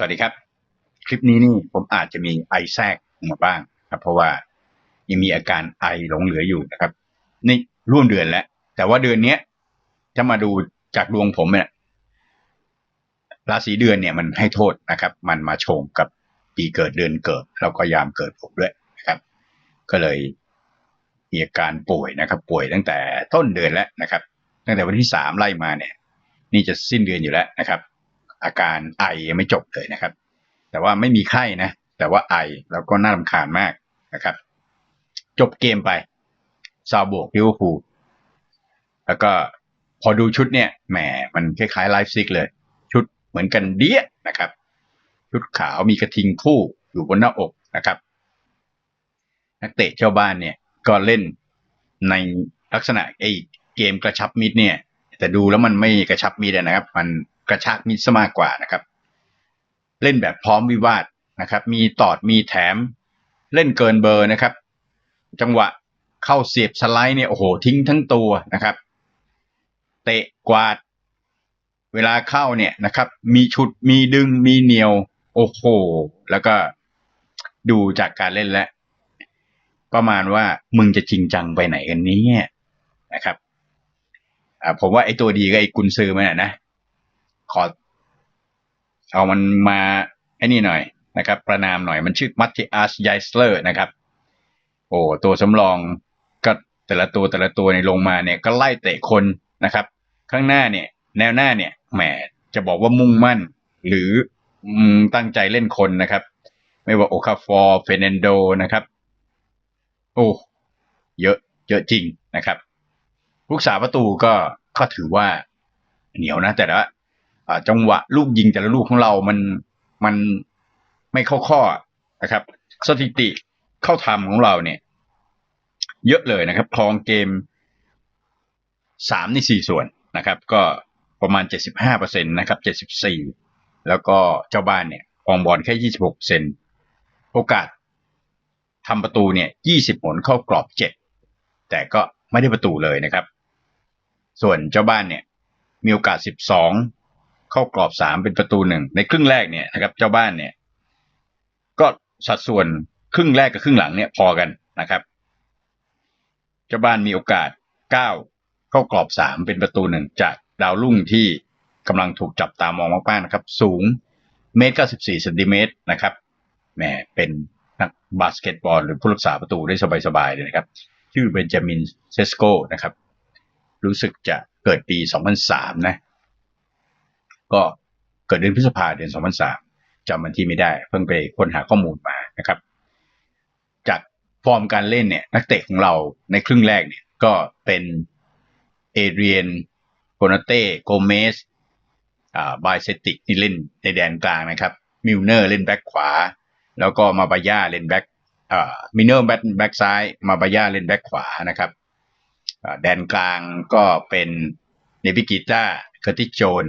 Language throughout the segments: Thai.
สวัสดีครับ คลิปนี้นี่ผมอาจจะมีไอแทรกมาบ้างครับ เพราะว่ายังมีอาการไอหลงเหลืออยู่นะครับ นี่ร่วมเดือนแล้ว แต่ว่าเดือนเนี้ยจะมาดูจากดวงผมเนี่ยราศีเดือนเนี่ยมันให้โทษนะครับ มันมาชงกับปีเกิดเดือนเกิด แล้วก็ยามเกิดผมด้วยนะครับ ก็เลยมีอาการป่วยนะครับ ป่วยตั้งแต่ต้นเดือนแล้วนะครับ ตั้งแต่วันที่สามไล่มาเนี่ย นี่จะสิ้นเดือนอยู่แล้วนะครับ อาการไอยังไม่จบเลยนะครับ แต่ว่าไม่มีไข้นะ แต่ว่าไอแล้วก็น่ารำคาญมากนะครับ จบเกมไปซาบวกลิเวอร์พูลแล้วก็พอดูชุดเนี่ยแหมมันคล้ายๆไลฟ์ซิกเลย ชุดเหมือนกันเดียนะครับ ชุดขาวมีกระทิงคู่อยู่บนหน้าอกนะครับ นักเตะเจ้าบ้านเนี่ยก็เล่นในลักษณะไอ้เกมกระชับมิดเนี่ย แต่ดูแล้วมันไม่กระชับมิดนะครับ มัน กระชากมิดซะมากกว่านะครับ เล่นแบบพร้อมวิวาทนะครับ มีตอดมีแถม เล่นเกินเบอร์นะครับ จังหวะเข้าเสียบสไลด์เนี่ยโอ้โหทิ้งทั้งตัวนะครับ เตะกวาด เวลาเข้าเนี่ยนะครับ มีชุดมีดึงมีเหนียว โอ้โห แล้วก็ดูจากการเล่นแล้วประมาณว่ามึงจะจริงจังไปไหนกันนี้นะครับผมว่าไอ้ตัวดีก็ไอ้กุนซือมันนะนะ ขอ เอามันมาไอ้นี่หน่อยนะครับ ประนามหน่อยมันชื่อมัตติอัสไยสเลอร์นะครับ โอ้ตัวสำรองก็แต่ละตัวแต่ละตัวในลงมาเนี่ยก็ไล่เตะคนนะครับ ข้างหน้าเนี่ย แนวหน้าเนี่ยแหมจะบอกว่ามุ่งมั่น หรือตั้งใจเล่นคนนะครับ ไม่ว่าโอคาฟอร์เฟเนนโดนะครับ โอ้เยอะเยอะจริงนะครับลูกสาประตูก็ก็ถือว่าเหนียวนะแต่ละ จังหวะลูกยิงแต่ละลูกของเรา มันมันไม่เข้าข้อนะครับ สถิติเข้าทำของเราเนี่ย เยอะเลยนะครับครองเกมสามในสี่ส่วนนะครับ ก็ประมาณเจ็ดสิบห้าเปอร์เซ็นตนะครับเจ็ดสิบสี่แล้วก็เจ้าบ้านเนี่ยครองบอลแค่ยี่สิบหกเซนโอกาสทำประตูเนี่ยยี่สิบผลเข้ากรอบเจ็ดแต่ก็ไม่ได้ประตูเลยนะครับ ส่วนเจ้าบ้านเนี่ย มีโอกาสสิบสอง เข้ากรอบสามเป็นประตูหนึ่งในครึ่งแรกเนี่ยนะครับ เจ้าบ้านเนี่ย ก็สัดส่วนครึ่งแรกกับครึ่งหลังเนี่ยพอกันนะครับ เจ้าบ้านมีโอกาสเก้าเข้ากรอบสามเป็นประตูหนึ่งจากดาวรุ่งที่กำลังถูกจับตามองมากๆนะครับ สูงเมตรเก้าสิบสี่เซนติเมตรนะครับแหมเป็นนักบาสเกตบอลหรือผู้รักษาประตูได้สบายๆเลยนะครับ ชื่อเบนจามินเซสโกนะครับ รู้สึกจะเกิดปี 2003 นะ ก็เกิดเดือนพฤษภาเดือน 2003จำวันที่ไม่ได้ เพิ่งไปค้นหาข้อมูลมานะครับ จากฟอร์มการเล่นเนี่ย นักเตะของเราในครึ่งแรกเนี่ย ก็เป็นเอเรียนโกนาเต้โกเมสอ่าบายเซติกที่เล่นในแดนกลางนะครับมิลเนอร์เล่นแบ็คขวา แล้วก็มาบาย่าเล่นแบ็คอ่ามิลเนอร์แบ็คแบ็คซ้าย มาบาย่าเล่นแบ็คขวานะครับแดนกลางก็เป็นเนบิกิต้าเคอร์ติโจน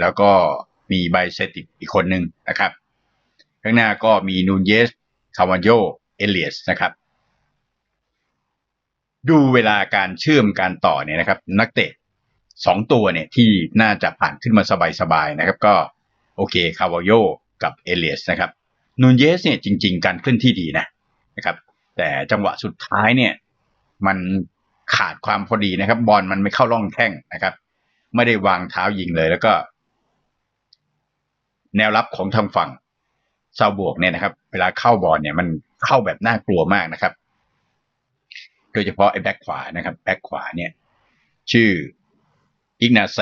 แล้วก็มีไบเซติกอีกคนหนึ่งนะครับ ข้างหน้าก็มีนูนเยสคาวานโยเอเลียสนะครับ ดูเวลาการเชื่อมการต่อเนี่ยนะครับ นักเตะสองตัวเนี่ยที่น่าจะผ่านขึ้นมาสบายๆนะครับ ก็โอเคคาวาโยกับเอเลียสนะครับนูนเยสเนี่ยจริง ๆ การเคลื่อนที่ดีนะนะครับ แต่จังหวะสุดท้ายเนี่ยมันขาดความพอดีนะครับ บอลมันไม่เข้าร่องแข้งนะครับ ไม่ได้วางเท้ายิงเลย แล้วก็ แนวรับของทางฝั่งซาบวกเนี่ยนะครับ เวลาเข้าบอลเนี่ยมันเข้าแบบน่ากลัวมากนะครับ โดยเฉพาะไอ้แบ็คขวานะครับแบ็คขวาเนี่ย ชื่ออิกนาเซ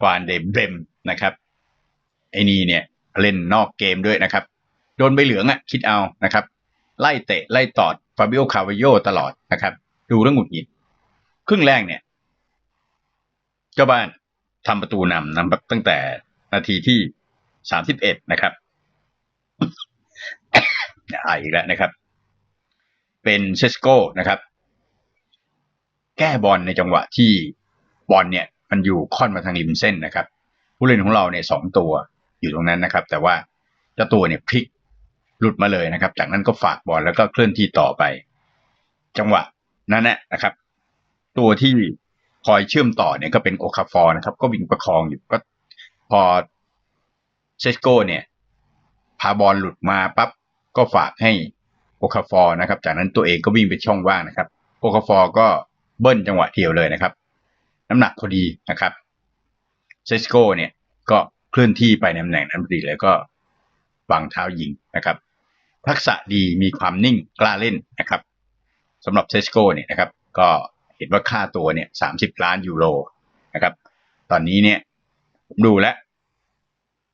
ฟานเดเบมนะครับไอ้นี่เนี่ยเล่นนอกเกมด้วยนะครับ โดนใบเหลืองอะ่ะ คิดเอานะครับ ไล่เตะ ไล่ตอดฟาบิโอคาวาโยตลอดนะครับ ดูเรื่องหงุดหงิด ครึ่งแรกเนี่ย เจ้าบ้านทำประตูนำนำตั้งแต่นาทีที่ สามสิบเอ็ดนะครับอ่าอีกแล้วนะครับ เป็นเซสโก้นะครับ แก้บอลในจังหวะที่บอลเนี่ย มันอยู่ค่อนมาทางริมเส้นนะครับ ผู้เล่นของเราเนี่ยสองตัวอยู่ตรงนั้นนะครับ แต่ว่าเจ้าตัวเนี่ยพลิกหลุดมาเลยนะครับ จากนั้นก็ฝากบอลแล้วก็เคลื่อนที่ต่อไป จังหวะนั้นแหละนะครับ ตัวที่คอยเชื่อมต่อเนี่ยก็เป็นโอคาฟอร์นะครับ ก็วิ่งประคองอยู่ก็พอ เซสโก้เนี่ย พาบอลหลุดมาปั๊บก็ฝากให้โอคาฟอร์นะครับ จากนั้นตัวเองก็วิ่งไปช่องว่างนะครับโอคาฟอร์ก็เบิ้ลจังหวะเดียวเลยนะครับ น้ำหนักพอดีนะครับเซสโกเนี่ยก็เคลื่อนที่ไปในตำแหน่งนั้นพอดีแล้วก็วางเท้ายิงนะครับทักษะดีมีความนิ่งกล้าเล่นนะครับสำหรับเซสโกเนี่ยนะครับ ก็เห็นว่าค่าตัวเนี่ยสามสิบล้านยูโรนะครับ ตอนนี้เนี่ยผมดูแล้ว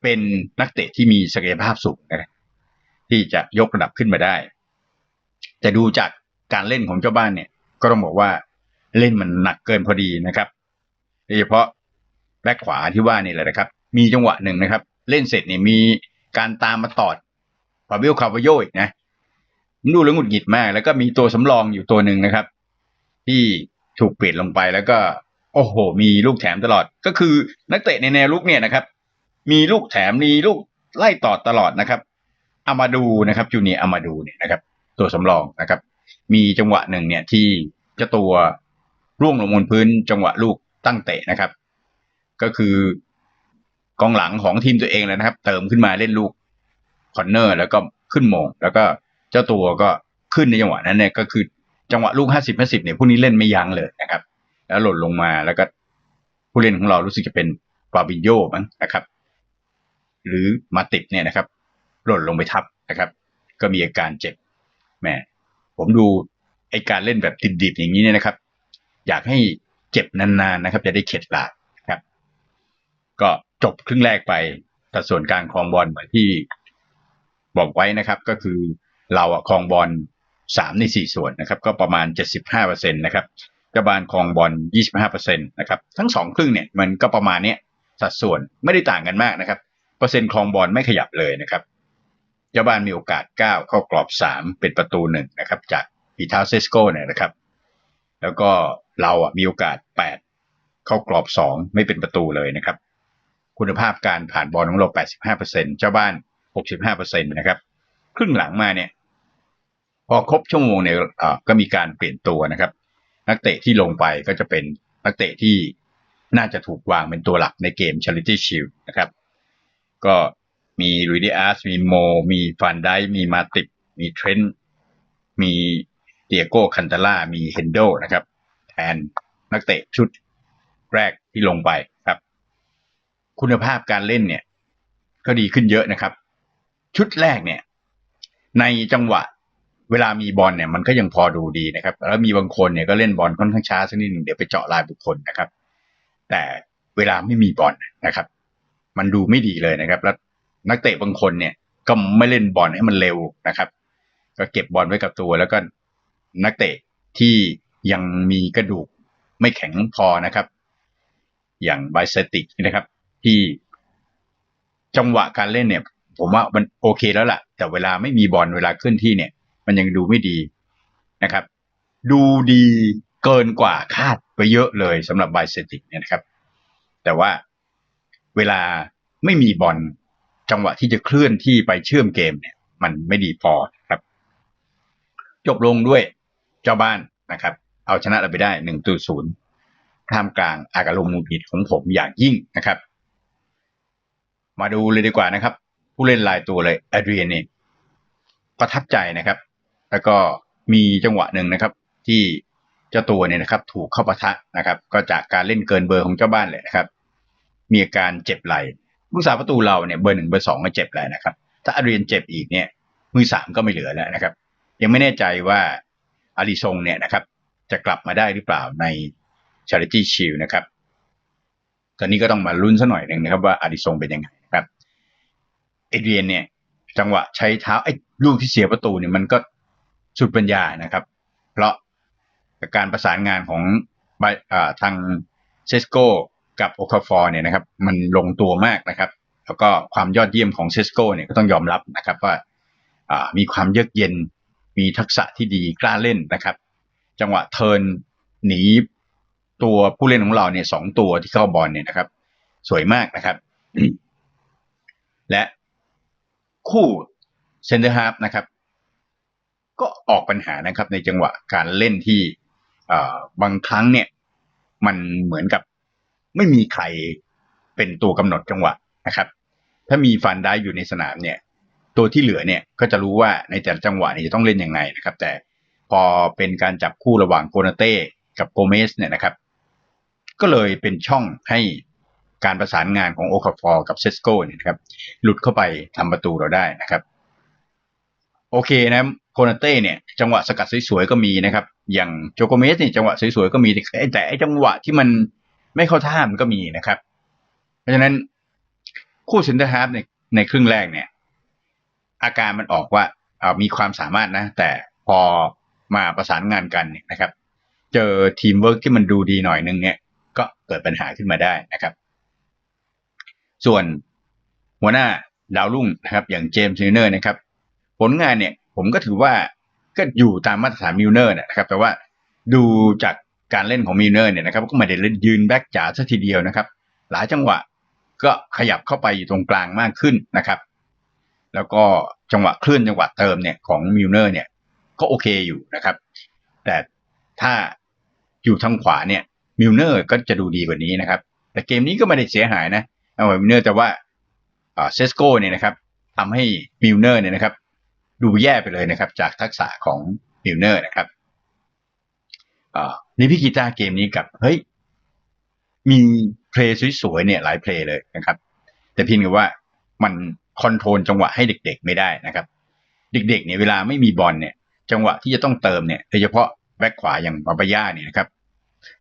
เป็นนักเตะที่มีศักยภาพสูงนะที่จะยกระดับขึ้นมาได้ แต่ดูจากการเล่นของเจ้าบ้านเนี่ย ก็ต้องบอกว่าเล่นมันหนักเกินพอดีนะครับโดยเฉพาะแบ็คขวาที่ว่านี่แหละนะครับ มีจังหวะหนึ่งนะครับ เล่นเสร็จเนี่ยมีการตามมาตอดฟาบิโอคาร์วาโยอีกนะดูแล้วหงุดหงิดมาก แล้วก็มีตัวสำรองอยู่ตัวหนึ่งนะครับ ที่ถูกเปลี่ยนลงไปแล้วก็ โอ้โห มีลูกแถมตลอด ก็คือนักเตะในแนวลุกเนี่ยนะครับ มีลูกแถมมีลูกไล่ต่อตลอดนะครับอามาดูนะครับจูเนียอามาดูเนี่ยนะครับ ตัวสำรองนะครับ มีจังหวะหนึ่งเนี่ยที่เจ้าตัวร่วงลงบนพื้นจังหวะลูกตั้งเตะนะครับ ก็คือกองหลังของทีมตัวเองเลยนะครับ เติมขึ้นมาเล่นลูกคอนเนอร์ แล้วก็ขึ้นมง แล้วก็เจ้าตัวก็ขึ้นในจังหวะนั้นเนี่ยก็คือจังหวะลูกห้าสิบห้าสิบเนี่ยพวกนี้เล่นไม่ยั้งเลยนะครับ แล้วหล่นลงมาแล้วก็ผู้เล่นของเรารู้สึกจะเป็นฟาบิโยมั้งนะครับ หรือมาติดเนี่ยนะครับ หล่นลงไปทับนะครับ ก็มีอาการเจ็บแหมผมดูไอการเล่นแบบดิบๆอย่างนี้เนี่ยนะครับ อยากให้เจ็บนานๆนะครับ จะได้เข็ดหลาบครับ ก็จบครึ่งแรกไปแต่ส่วนการครองบอลเหมือนที่บอกไว้นะครับ ก็คือเราอะครองบอลสามในสี่ส่วนนะครับ ก็ประมาณเจ็ดสิบห้าเปอร์เซ็นตนะครับเจ้าบ้านครองบอลยี่สิบห้าเปอร์เซ็นตนะครับ ทั้งสองครึ่งเนี่ยมันก็ประมาณเนี้ยสัดส่วนไม่ได้ต่างกันมากนะครับ เปอร์เซ็นต์ครองบอลไม่ขยับเลยนะครับเจ้าบ้านมีโอกาสเก้าเข้ากรอบสามเป็นประตูหนึ่งนะครับ จากปีท้าเซสโกเนี่ยนะครับ แล้วก็เราอะมีโอกาสแปดเข้ากรอบสองไม่เป็นประตูเลยนะครับ คุณภาพการผ่านบอลของเราแปดสิบห้าเปอร์เซ็นเจ้าบ้านหกสิบห้าเปอร์เซ็นตนะครับ ครึ่งหลังมาเนี่ย พอครบชั่วโมงเนี่ยอ่าก็มีการเปลี่ยนตัวนะครับ นักเตะที่ลงไปก็จะเป็นนักเตะที่น่าจะถูกวางเป็นตัวหลักในเกม Charity Shield นะครับ ก็มีลุยดิอาสมีโม มีฟันไดมีมาติบมีเทรนต์มีเตียโก้คันตาล่ามีเฮนโดนะครับ แทนนักเตะชุดแรกที่ลงไปครับ คุณภาพการเล่นเนี่ย ก็ดีขึ้นเยอะนะครับ ชุดแรกเนี่ย ในจังหวะเวลามีบอลเนี่ยมันก็ยังพอดูดีนะครับ แล้วมีบางคนเนี่ยก็เล่นบอลค่อนข้างช้าสักนิดหนึ่งเดี๋ยวไปเจาะลายบุคคลนะครับ แต่เวลาไม่มีบอลนะครับ มันดูไม่ดีเลยนะครับ แล้วนักเตะบางคนเนี่ย ก็ไม่เล่นบอลให้มันเร็วนะครับ ก็เก็บบอลไว้กับตัวแล้วก็นักเตะที่ยังมีกระดูกไม่แข็งพอนะครับ อย่างไบเซติกนะครับ ที่จังหวะการเล่นเนี่ย ผมว่ามันโอเคแล้วล่ะ แต่เวลาไม่มีบอลเวลาเคลื่อนที่เนี่ย มันยังดูไม่ดีนะครับ ดูดีเกินกว่าคาดไปเยอะเลยสำหรับไบเซติกเนี่ยนะครับ แต่ว่า เวลาไม่มีบอลจังหวะที่จะเคลื่อนที่ไปเชื่อมเกมเนี่ย มันไม่ดีพอครับ จบลงด้วยเจ้าบ้านนะครับ เอาชนะเราไปได้หนึ่งต่อศูนย์ท่ามกลางอากาศลมมุดหิดของผมอย่างยิ่งนะครับ มาดูเลยดีกว่านะครับ ผู้เล่นลายตัวเลยแอดเรียนเนี่ยประทับใจนะครับ แล้วก็มีจังหวะหนึ่งนะครับ ที่เจ้าตัวเนี่ยนะครับ ถูกเข้าปะทะนะครับ ก็จากการเล่นเกินเบอร์ของเจ้าบ้านเลยนะครับ มีอาการเจ็บไหล่ผู้สาประตูเราเนี่ยเบอร์หนึ่งเบอร์สองก็เจ็บแล้วนะครับ ถ้าอาเรียนเจ็บอีกเนี่ยมือสามก็ไม่เหลือแล้วนะครับ ยังไม่แน่ใจว่าอาริซงเนี่ยนะครับ จะกลับมาได้หรือเปล่าใน Charity Shield นะครับ ตอนนี้ก็ต้องมาลุ้นซะหน่อยหนึ่งนะครับ ว่าอาริซงเป็นยังไงนะครับ เอเดียนเนี่ย จังหวะใช้เท้าไอ้ลูกที่เสียประตูเนี่ยมันก็สุดปัญญานะครับ เพราะการประสานงานของทางเซสโก กับโอคาฟอร์เนี่ยนะครับมันลงตัวมากนะครับ แล้วก็ความยอดเยี่ยมของเซสโกเนี่ยก็ต้องยอมรับนะครับว่ามีความเยือกเย็น มีทักษะที่ดีกล้าเล่นนะครับ จังหวะเทิร์นหนีตัวผู้เล่นของเราเนี่ยสองตัวที่เข้าบอลเนี่ยนะครับ สวยมากนะครับ และคู่เซนเตอร์ฮาร์ฟนะครับ ก็ออกปัญหานะครับ ในจังหวะการเล่นที่บางครั้งเนี่ย มันเหมือนกับ ไม่มีใครเป็นตัวกำหนดจังหวะนะครับ ถ้ามีฟันได้อยู่ในสนามเนี่ย ตัวที่เหลือเนี่ยก็จะรู้ว่าในแต่ละจังหวะนี่จะต้องเล่นยังไงนะครับ แต่พอเป็นการจับคู่ระหว่างโกนาเต้กับโกเมสเนี่ยนะครับ ก็เลยเป็นช่องให้การประสานงานของโอคาฟอร์กับเซสโก้เนี่ยนะครับ หลุดเข้าไปทำประตูเราได้นะครับ โอเคนะโคนาเต้เนี่ย จังหวะสกัดสวยๆก็มีนะครับ อย่างโจโกเมสเนี่ยจังหวะสวยๆก็มีแต่แต่ไอ้จังหวะที่มัน ไม่เข้าท่ามันก็มีนะครับ เพราะฉะนั้นคู่เซนเตอร์ฮาร์ฟในในครึ่งแรกเนี่ย อาการมันออกว่าเอามีความสามารถนะ แต่พอมาประสานงานกันเนี่ยนะครับ เจอทีมเวิร์กที่มันดูดีหน่อยนึงเนี่ย ก็เกิดปัญหาขึ้นมาได้นะครับ ส่วนหัวหน้าดาวรุ่งนะครับ อย่างเจมส์มิลเนอร์นะครับ ผลงานเนี่ย ผมก็ถือว่าก็อยู่ตามมาตรฐานมิลเนอร์นะครับ แต่ว่าดูจาก การเล่นของมิลเนอร์เนี่ยนะครับก็ไม่ได้เล่นยืนแบ็กจ๋าซะทีเดียวนะครับ หลายจังหวะก็ขยับเข้าไปอยู่ตรงกลางมากขึ้นนะครับ แล้วก็จังหวะเคลื่อนจังหวะเติมเนี่ยของมิลเนอร์เนี่ยก็โอเคอยู่นะครับ แต่ถ้าอยู่ทางขวาเนี่ยมิลเนอร์ก็จะดูดีกว่านี้นะครับ แต่เกมนี้ก็ไม่ได้เสียหายนะเอามิลเนอร์แต่ว่าเซสโก้เนี่ยนะครับทำให้มิลเนอร์เนี่ยนะครับ ดูแย่ไปเลยนะครับ จากทักษะของมิลเนอร์นะครับ นี่พี่กีตาร์เกมนี้กับเฮ้ยมีเพลย์สวยๆเนี่ยหลายเพลย์เลยนะครับ แต่พียงแต่ว่ามันคอนโทรลจังหวะให้เด็ก ๆ ไม่ได้นะครับ เด็ก ๆ เนี่ยเวลาไม่มีบอลเนี่ย จังหวะที่จะต้องเติมเนี่ยโดยเฉพาะแบ็คขวาอย่างปาปายาเนี่ยนะครับ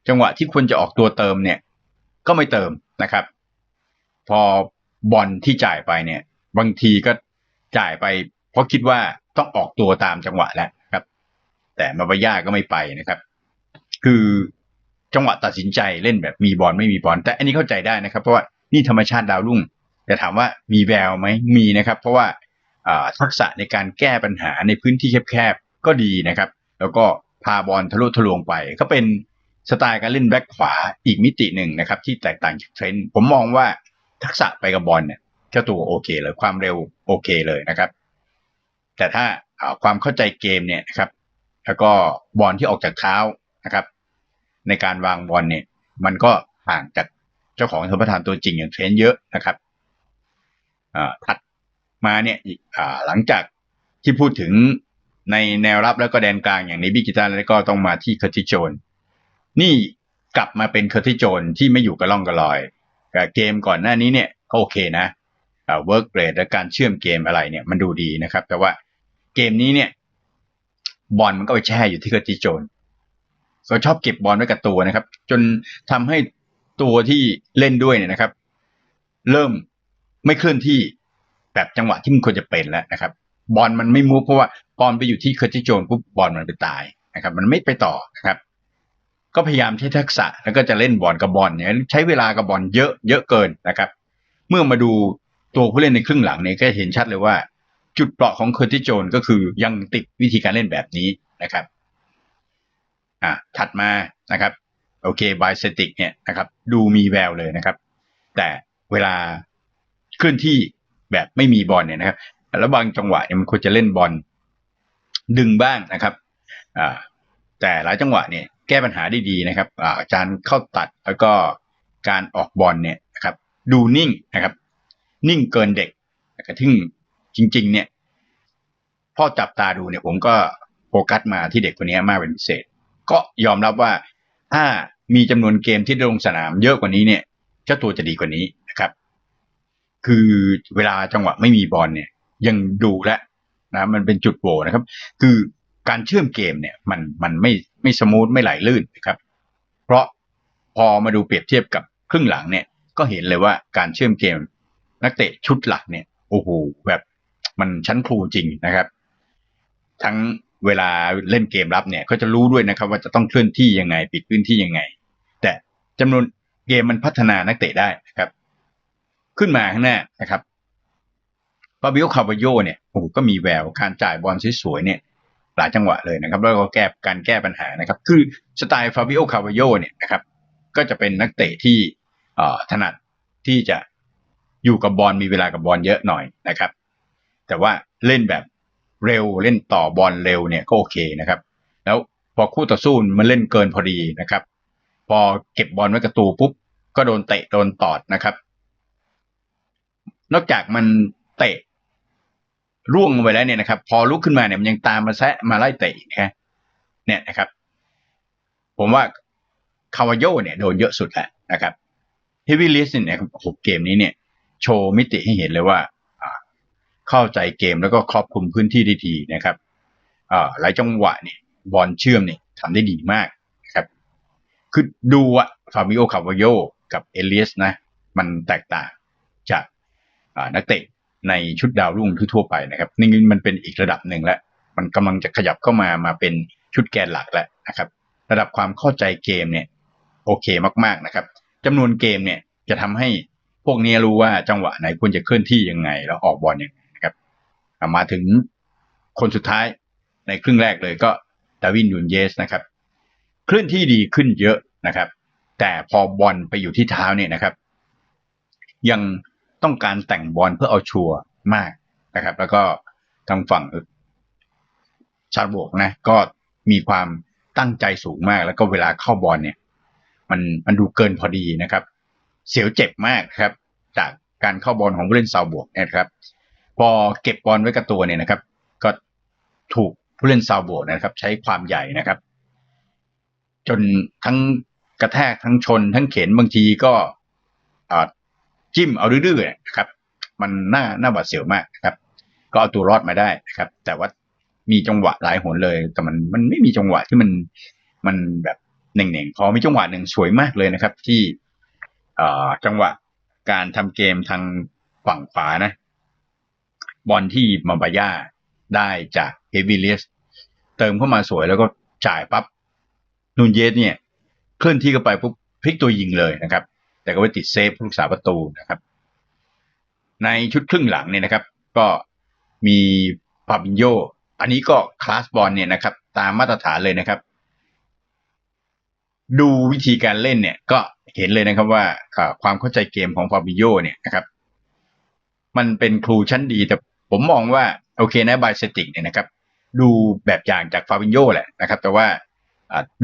จังหวะที่ควรจะออกตัวเติมเนี่ย ก็ไม่เติมนะครับ พอบอลที่จ่ายไปเนี่ย บางทีก็จ่ายไป เพราะคิดว่าต้องออกตัวตามจังหวะแล้วครับ แต่มาปายาก็ไม่ไปนะครับ คือจังหวะตัดสินใจเล่นแบบมีบอลไม่มีบอลแต่อันนี้เข้าใจได้นะครับ เพราะว่านี่ธรรมชาติดาวรุ่ง แต่ถามว่ามีแววไหมมีนะครับ เพราะว่าทักษะในการแก้ปัญหาในพื้นที่แคบๆก็ดีนะครับ แล้วก็พาบอลทะลุทะลวงไป ก็เป็นสไตล์การเล่นแบ็คขวาอีกมิติหนึ่งนะครับ ที่แตกต่างจากเทรนด์ผมมองว่าทักษะไปกับบอลเนี่ยเจ้าตัวโอเคเลยความเร็วโอเคเลยนะครับ แต่ถ้าความเข้าใจเกมเนี่ยนะครับ แล้วก็บอลที่ออกจากเท้า นะครับ ในการวางบอลเนี่ย มันก็ห่างจากเจ้าของสมประทานตัวจริงอย่างเทรนเยอะนะครับถัดมาเนี่ยหลังจากที่พูดถึงในแนวรับแล้วก็แดนกลางอย่างในบิกิตาแล้วก็ต้องมาที่เคอร์ติโจน นี่กลับมาเป็นเคอร์ติโจนที่ไม่อยู่กระล่องกระลอยเกมก่อนหน้านี้เนี่ยก็โอเคนะเวิร์กเรทและการเชื่อมเกมอะไรเนี่ยมันดูดีนะครับ แต่ว่าเกมนี้เนี่ยบอลมันก็ไปแช่อยู่ที่เคอร์ติโจน ก็ชอบเก็บบอลไว้กับตัวนะครับ จนทำให้ตัวที่เล่นด้วยเนี่ยนะครับ เริ่มไม่เคลื่อนที่แบบจังหวะที่มันควรจะเป็นแล้วนะครับ บอลมันไม่มูฟเพราะว่าบอลไปอยู่ที่เคอร์ติโจนปุ๊บบอลมันไปตายนะครับ มันไม่ไปต่อนะครับ ก็พยายามใช้ทักษะแล้วก็จะเล่นบอลกับบอลเนี่ยใช้เวลากับบอลเยอะเยอะเกินนะครับ เมื่อมาดูตัวผู้เล่นในครึ่งหลังเนี่ยก็เห็นชัดเลยว่า จุดเปราะของเคอร์ติโจนก็คือยังติดวิธีการเล่นแบบนี้นะครับ อ่าถัดมานะครับโอเคบายเซติกเนี่ยนะครับดูมีแววเลยนะครับ แต่เวลาเคลื่อนที่แบบไม่มีบอลเนี่ยนะครับ แล้วบางจังหวะเนี่ยมันควรจะเล่นบอลดึงบ้างนะครับอ่าแต่หลายจังหวะเนี่ยแก้ปัญหาได้ดีนะครับอ่าการเข้าตัดแล้วก็การออกบอลเนี่ยนะครับ ดูนิ่งนะครับ นิ่งเกินเด็กนะครับที่งจริง ๆ เนี่ยพ่อจับตาดูเนี่ยผมก็โฟกัสมาที่เด็กคนนี้มากเป็นพิเศษ ก็ยอมรับว่าถ้ามีจำนวนเกมที่ลงสนามเยอะกว่านี้เนี่ยเจ้าตัวจะดีกว่านี้นะครับ คือเวลาจังหวะไม่มีบอลเนี่ย ยังดูแลนะมันเป็นจุดโหว่นะครับ คือการเชื่อมเกมเนี่ยมันมันไม่ไม่สมูทไม่ไหลลื่นนะครับ เพราะพอมาดูเปรียบเทียบกับครึ่งหลังเนี่ย ก็เห็นเลยว่าการเชื่อมเกม นักเตะชุดหลักเนี่ยโอ้โหแบบมันชั้นครูจริงนะครับ ทั้ง เวลาเล่นเกมรับเนี่ยก็จะรู้ด้วยนะครับ ว่าจะต้องเคลื่อนที่ยังไง ปิดพื้นที่ยังไง แต่จำนวนเกมมันพัฒนานักเตะได้นะครับ ขึ้นมาข้างหน้านะครับฟาบิโอคาบาโยเนี่ยโอ้ก็มีแววการจ่ายบอลสวยๆเนี่ยหลายจังหวะเลยนะครับ แล้วก็แก้การแก้ปัญหานะครับ คือสไตล์ฟาบิโอคาบาโยเนี่ยนะครับ ก็จะเป็นนักเตะที่ถนัดที่จะอยู่กับบอลมีเวลากับบอลเยอะหน่อยนะครับ แต่ว่าเล่นแบบ เร็วเล่นต่อบอลเร็วเนี่ยก็โอเคนะครับ แล้วพอคู่ต่อสู้มันเล่นเกินพอดีนะครับ พอเก็บบอลไว้กับตูปุ๊บก็โดนเตะโดนตอดนะครับ นอกจากมันเตะร่วงไปแล้วเนี่ยนะครับ พอลุกขึ้นมาเนี่ยมันยังตามมาแซะมาไล่เตะนะเนี่ยนะครับ ผมว่าคาวาโยเนี่ยโดนเยอะสุดแหละนะครับเฮวี่ลิสเนี่ยหกเกมนี้เนี่ย โชว์มิติให้เห็นเลยว่า เข้าใจเกมแล้วก็ครอบคลุมพื้นที่ได้ดีนะครับอ่าหลายจังหวะเนี่ยบอลเชื่อมเนี่ยทำได้ดีมากนะครับ คือดูอะฟาบิโอคาวโยกับเอเลียสนะ มันแตกต่างจากอ่านักเตะในชุดดาวรุ่งทั่วไปนะครับ นี่มันเป็นอีกระดับหนึ่งแล้ว มันกำลังจะขยับเข้ามามาเป็นชุดแกนหลักแล้วนะครับ ระดับความเข้าใจเกมเนี่ยโอเคมากๆนะครับจำนวนเกมเนี่ยจะทำให้พวกนี้รู้ว่าจังหวะไหนควรจะเคลื่อนที่ยังไง แล้วออกบอลยังไง มาถึงคนสุดท้ายในครึ่งแรกเลยก็ดาวินยูนเยสนะครับเคลื่อนที่ดีขึ้นเยอะนะครับ แต่พอบอลไปอยู่ที่เท้าเนี่ยนะครับ ยังต้องการแต่งบอลเพื่อเอาชัวร์มากนะครับ แล้วก็ทางฝั่งชาร์บวกนะก็มีความตั้งใจสูงมาก แล้วก็เวลาเข้าบอลเนี่ย มันมันดูเกินพอดีนะครับ เสียวเจ็บมากครับ จากการเข้าบอลของผู้เล่นซาวบวกนะครับ พอเก็บบอลไว้กับตัวเนี่ยนะครับ ก็ถูกผู้เล่นซาวบวนะครับ ใช้ความใหญ่นะครับ จนทั้งกระแทกทั้งชน ทั้งเข็นบางทีก็จิ้มเอาดื้อๆนะครับ มันน่าน่าหวาดเสียวมากนะครับ ก็เอาตัวรอดมาได้นะครับ แต่ว่ามีจังหวะหลายหนเลย แต่มันมันไม่มีจังหวะที่มันมันแบบเน่งๆพอมีจังหวะหนึ่งสวยมากเลยนะครับ ที่จังหวะการทำเกมทางฝั่งขวานะ บอลที่มาบาย่าได้จากเฮวิเลียสเติมเข้ามาสวยแล้วก็จ่ายปั๊บนูนเยสเนี่ย เคลื่อนที่เข้าไปปุ๊บพลิกตัวยิงเลยนะครับ แต่ก็ไปติดเซฟผู้รักษาประตูนะครับ ในชุดครึ่งหลังเนี่ยนะครับ ก็มีฟาบินโยอันนี้ก็คลาสบอลเนี่ยนะครับ ตามมาตรฐานเลยนะครับ ดูวิธีการเล่นเนี่ย ก็เห็นเลยนะครับว่าความเข้าใจเกมของฟาบิโยเนี่ยนะครับ มันเป็นครูชั้นดีแต่ ผมมองว่าโอเคนะบายเซติกเนี่ยนะครับ ดูแบบอย่างจากฟาบินโยแหละนะครับ แต่ว่า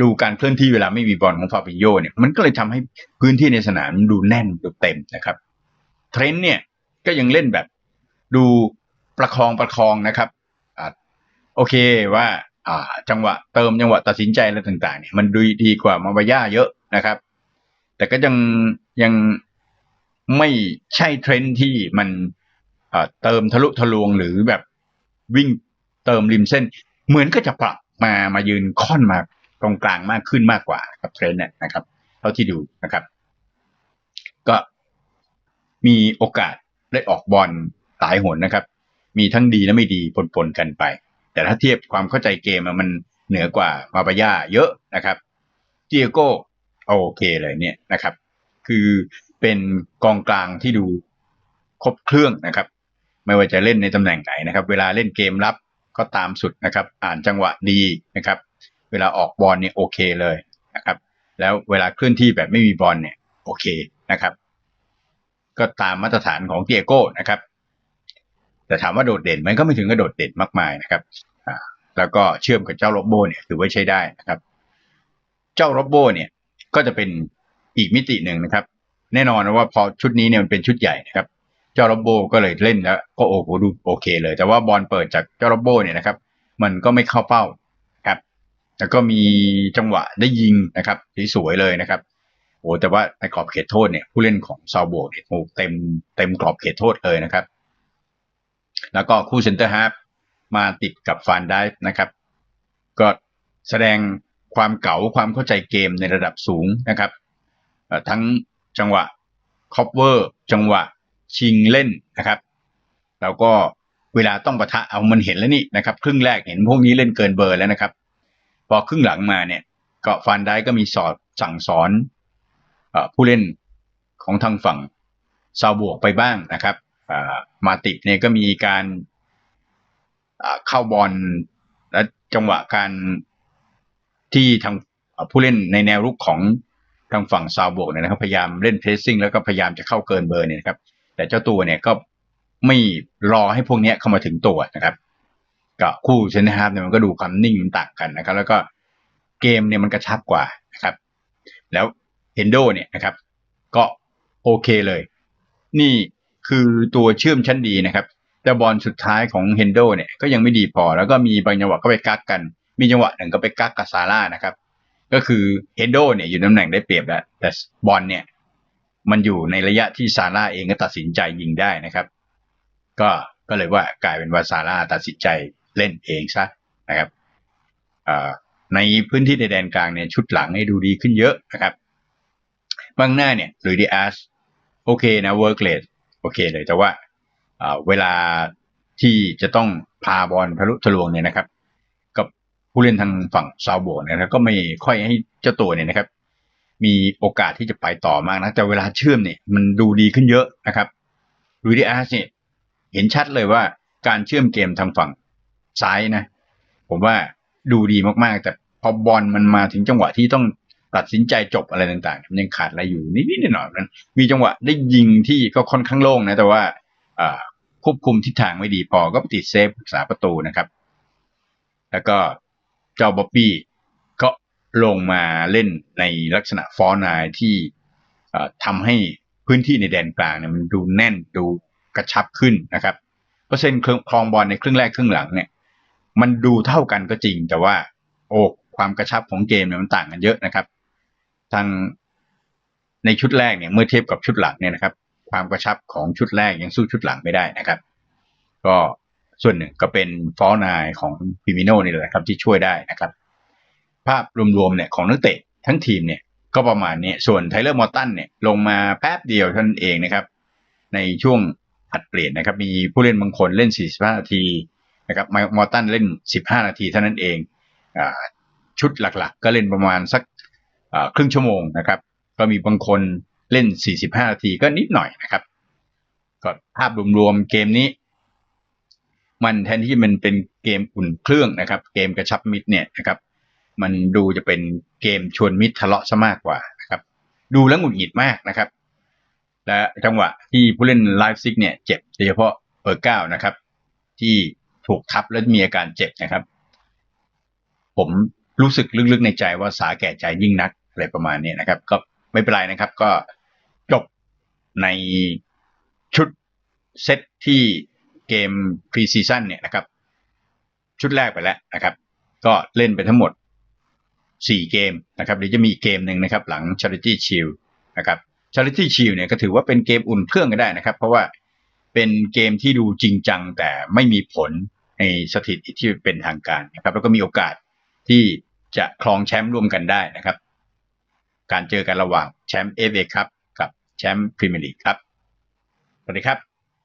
ดูการเคลื่อนที่เวลาไม่มีบอลของฟาบินโยเนี่ยมันก็เลยทำให้พื้นที่ในสนามดูแน่นดูเต็มนะครับเทรนต์เนี่ยก็ยังเล่นแบบดูประคองประคองนะครับอโอเคว่าจังหวะเติมจังหวะตัดสินใจอะไรต่างๆเนี่ยมันดูดีกว่ามาบาย่าเยอะนะครับ แต่ก็ยังยังไม่ใช่เทรนด์ที่มัน เติมทะลุทะลวงหรือแบบวิ่งเติมริมเส้น เหมือนก็จะปรับมามายืนค่อนมาตรงกลางมากขึ้นมากกว่ากับเทรนด์เนี่ยนะครับเท่าที่ดูนะครับ ก็มีโอกาสได้ออกบอลหลายหนนะครับ มีทั้งดีและไม่ดีปนๆกันไป แต่ถ้าเทียบความเข้าใจเกมมันเหนือกว่ามาปายาเยอะนะครับเจียโก้โอเคเลยเนี่ยนะครับ คือเป็นกองกลางที่ดูครบเครื่องนะครับ ไม่ว่าจะเล่นในตำแหน่งไหนนะครับ เวลาเล่นเกมรับก็ตามสุดนะครับ อ่านจังหวะดีนะครับ เวลาออกบอลเนี่ยโอเคเลยนะครับ แล้วเวลาเคลื่อนที่แบบไม่มีบอลเนี่ยโอเคนะครับ ก็ตามมาตรฐานของเตียโก้นะครับ แต่ถามว่าโดดเด่นไหมก็ไม่ถึงกับโดดเด่นมากมายนะครับแล้วก็เชื่อมกับเจ้าโรบโบเนี่ยถือว่าใช้ได้นะครับ เจ้าโรบโบเนี่ยก็จะเป็นอีกมิติหนึ่งนะครับ แน่นอนว่าพอชุดนี้เนี่ยมันเป็นชุดใหญ่นะครับ เจ้าโรบโบก็เลยเล่นแล้วก็โอ้โหดูโอเคเลย แต่ว่าบอลเปิดจากเจ้าโรบโบเนี่ยนะครับ มันก็ไม่เข้าเป้าครับ แล้วก็มีจังหวะได้ยิงนะครับสวยๆเลยนะครับโอ้แต่ว่าในกรอบเขตโทษเนี่ยผู้เล่นของซาวโบกเนี่ยโอ้เต็มเต็มกรอบเขตโทษเลยนะครับ แล้วก็คู่เซนเตอร์ฮาร์ฟมาติดกับฟานได้นะครับ ก็แสดงความเก๋าความเข้าใจเกมในระดับสูงนะครับทั้งจังหวะคอปเวอร์จังหวะ ชิงเล่นนะครับ แล้วก็เวลาต้องปะทะเอามันเห็นแล้วนี่นะครับครึ่งแรกเห็นพวกนี้เล่นเกินเบอร์แล้วนะครับ พอครึ่งหลังมาเนี่ย ก็ฟานได้ก็มีสอนสั่งสอนอผู้เล่นของทางฝั่งซาบวกไปบ้างนะครับมาติดเนี่ยก็มีการเข้าบอลและจังหวะการที่ทางผู้เล่นในแนวรุกของทางฝั่งซาบวกเนี่ยนะครับ พยายามเล่นเพรสซิ่งแล้วก็พยายามจะเข้าเกินเบอร์เนี่ยนะครับ แต่เจ้าตัวเนี่ยก็ไม่รอให้พวกนี้เข้ามาถึงตัวนะครับก็คู่เซนฮาร์ฟเนี่ยมันก็ดูความนิ่งมันต่างกันนะครับ แล้วก็เกมเนี่ยมันกระชับกว่านะครับ แล้วเฮนโดเนี่ยนะครับ ก็โอเคเลย นี่คือตัวเชื่อมชั้นดีนะครับ แต่บอลสุดท้ายของเฮนโดเนี่ยก็ยังไม่ดีพอ แล้วก็มีบางจังหวะก็ไปกักกัน มีจังหวะหนึ่งก็ไปกักกับซาร่านะครับ ก็คือเฮนโดเนี่ยอยู่ตำแหน่งได้เปรียบแล้วแต่บอลเนี่ย มันอยู่ในระยะที่ซาร่าเองก็ตัดสินใจยิงได้นะครับ ก็ก็เลยว่ากลายเป็นว่าซาร่าตัดสินใจเล่นเองซะนะครับในพื้นที่ในแดนกลางเนี่ยชุดหลังให้ดูดีขึ้นเยอะนะครับบางหน้าเนี่ยหรือดีอาร์สโอเคนะเวิร์กเลสโอเคเลยแต่ว่าเวลาที่จะต้องพาบอลทะลุทะลวงเนี่ยนะครับ กับผู้เล่นทางฝั่งซาวโบเนี่ยนะครับก็ไม่ค่อยให้เจ้าตัวเนี่ยนะครับ มีโอกาสที่จะไปต่อมากนะแต่เวลาเชื่อมเนี่ยมันดูดีขึ้นเยอะนะครับลุยดีอาร์เนี่ยเห็นชัดเลยว่าการเชื่อมเกมทางฝั่งซ้ายนะ ผมว่าดูดีมากๆ แต่พอบอลมันมาถึงจังหวะที่ต้องตัดสินใจจบอะไรต่างๆ มันยังขาดอะไรอยู่นิดๆหน่อยๆนั้นมีจังหวะได้ยิงที่ก็ค่อนข้างโล่งนะ แต่ว่าควบคุมทิศทางไม่ดีพอก็ติดเซฟรักษาประตูนะครับ แล้วก็เจ้าบ๊อบบี้ ลงมาเล่นในลักษณะฟอร์นายที่ทำให้พื้นที่ในแดนกลางเนี่ยมันดูแน่นดูกระชับขึ้นนะครับเปอร์เซ็นต์ครองบอลในครึ่งแรกครึ่งหลังเนี่ยมันดูเท่ากันก็จริง แต่ว่าโอ้ความกระชับของเกมเนี่ยมันต่างกันเยอะนะครับ ทางในชุดแรกเนี่ยเมื่อเทียบกับชุดหลังเนี่ยนะครับ ความกระชับของชุดแรกยังสู้ชุดหลังไม่ได้นะครับ ก็ส่วนหนึ่งก็เป็นฟอลนายของพิมิโนนี่แหละครับที่ช่วยได้นะครับ ภาพรวมๆเนี่ยของนักเตะทั้งทีมเนี่ยก็ประมาณนี้ส่วนไทเลอร์มอร์ตันเนี่ยลงมาแป๊บเดียวท่านเองนะครับ ในช่วงผัดเปลี่ยนนะครับ มีผู้เล่นบางคนเล่น 45 นาทีนะครับมอร์ตันเล่น 15 นาทีเท่านั้นเองอชุดหลักๆ ก็เล่นประมาณสักครึ่งชั่วโมงนะครับ ก็มีบางคนเล่น 45 นาทีก็นิดหน่อยนะครับก็ภาพรวมๆเกมนี้ มันแทนที่มันเป็นเกมอุ่นเครื่องนะครับ เกมกระชับมิตรเนี่ยนะครับ มันดูจะเป็นเกมชวนมิตรทะเลาะซะมากกว่านะครับ ดูแล้วหงุดหงิดมากนะครับ และจังหวะที่ผู้เล่นไลฟ์ซิกเนี่ยเจ็บโดยเฉพาะเบอร์เก้านะครับ ที่ถูกทับและมีอาการเจ็บนะครับ ผมรู้สึกลึกๆในใจว่าสาแก่ใจยิ่งนักอะไรประมาณนี้นะครับ ก็ไม่เป็นไรนะครับ ก็จบในชุดเซตที่เกมพรีซีซั่นเนี่ยนะครับ ชุดแรกไปแล้วนะครับ ก็เล่นไปทั้งหมด 4 เกมนะครับเดี๋ยวจะมีเกมหนึ่งนะครับหลัง Charity Shield นะครับ Charity Shield เนี่ยก็ถือว่าเป็นเกมอุ่นเครื่องก็ได้นะครับ เพราะว่าเป็นเกมที่ดูจริงจังแต่ไม่มีผลในสถิติที่เป็นทางการนะครับ แล้วก็มีโอกาสที่จะครองแชมป์ร่วมกันได้นะครับ การเจอกันระหว่างแชมป์เอฟเอครับกับแชมป์พรีเมียร์ลีกครับสวัสดีครับ